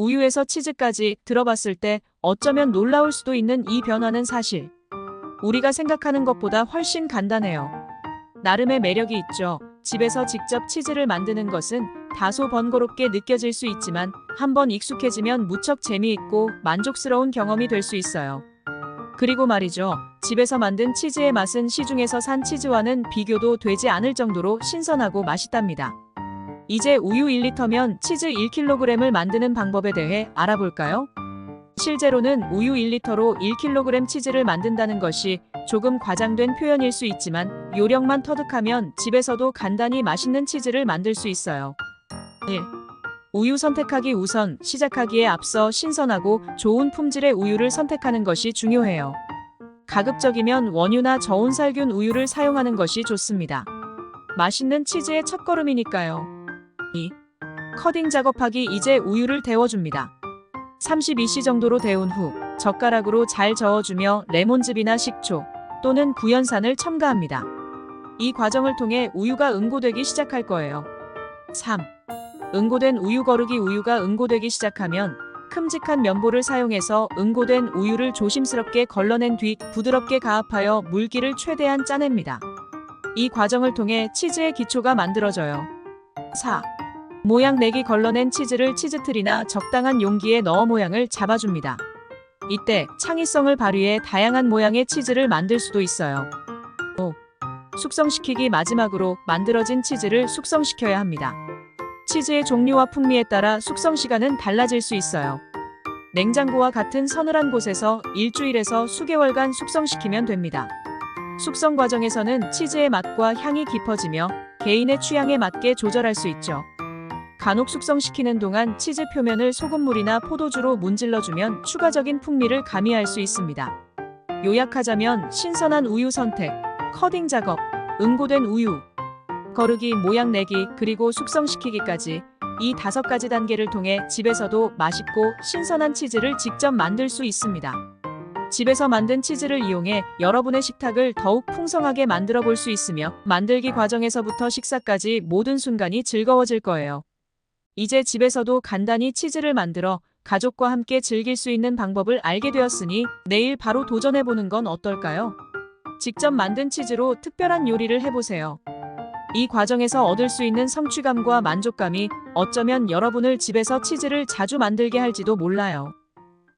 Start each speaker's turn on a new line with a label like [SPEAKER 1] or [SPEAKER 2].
[SPEAKER 1] 우유에서 치즈까지 들어봤을 때 어쩌면 놀라울 수도 있는 이 변화는 사실 우리가 생각하는 것보다 훨씬 간단해요. 나름의 매력이 있죠. 집에서 직접 치즈를 만드는 것은 다소 번거롭게 느껴질 수 있지만 한번 익숙해지면 무척 재미있고 만족스러운 경험이 될 수 있어요. 그리고 말이죠. 집에서 만든 치즈의 맛은 시중에서 산 치즈와는 비교도 되지 않을 정도로 신선하고 맛있답니다. 이제 우유 1리터면 치즈 1kg을 만드는 방법에 대해 알아볼까요? 실제로는 우유 1리터로 1kg 치즈를 만든다는 것이 조금 과장된 표현일 수 있지만 요령만 터득하면 집에서도 간단히 맛있는 치즈를 만들 수 있어요. 1. 우유 선택하기 우선 시작하기에 앞서 신선하고 좋은 품질의 우유를 선택하는 것이 중요해요. 가급적이면 원유나 저온 살균 우유를 사용하는 것이 좋습니다. 맛있는 치즈의 첫걸음이니까요. 2. 커딩 작업하기 이제 우유를 데워줍니다. 32시 정도로 데운 후 젓가락으로 잘 저어주며 레몬즙이나 식초 또는 구연산을 첨가합니다. 이 과정을 통해 우유가 응고되기 시작할 거예요. 3. 응고된 우유 거르기 우유가 응고되기 시작하면 큼직한 면보를 사용해서 응고된 우유를 조심스럽게 걸러낸 뒤 부드럽게 가압하여 물기를 최대한 짜냅니다. 이 과정을 통해 치즈의 기초가 만들어져요. 4. 모양 내기 걸러낸 치즈를 치즈틀이나 적당한 용기에 넣어 모양을 잡아줍니다. 이때 창의성을 발휘해 다양한 모양의 치즈를 만들 수도 있어요. 5. 숙성시키기 마지막으로 만들어진 치즈를 숙성시켜야 합니다. 치즈의 종류와 풍미에 따라 숙성 시간은 달라질 수 있어요. 냉장고와 같은 서늘한 곳에서 일주일에서 수개월간 숙성시키면 됩니다. 숙성 과정에서는 치즈의 맛과 향이 깊어지며 개인의 취향에 맞게 조절할 수 있죠. 간혹 숙성시키는 동안 치즈 표면을 소금물이나 포도주로 문질러주면 추가적인 풍미를 가미할 수 있습니다. 요약하자면 신선한 우유 선택, 커딩 작업, 응고된 우유, 거르기, 모양 내기, 그리고 숙성시키기까지 이 다섯 가지 단계를 통해 집에서도 맛있고 신선한 치즈를 직접 만들 수 있습니다. 집에서 만든 치즈를 이용해 여러분의 식탁을 더욱 풍성하게 만들어 볼 수 있으며 만들기 과정에서부터 식사까지 모든 순간이 즐거워질 거예요. 이제 집에서도 간단히 치즈를 만들어 가족과 함께 즐길 수 있는 방법을 알게 되었으니 내일 바로 도전해 보는 건 어떨까요? 직접 만든 치즈로 특별한 요리를 해보세요. 이 과정에서 얻을 수 있는 성취감과 만족감이 어쩌면 여러분을 집에서 치즈를 자주 만들게 할지도 몰라요.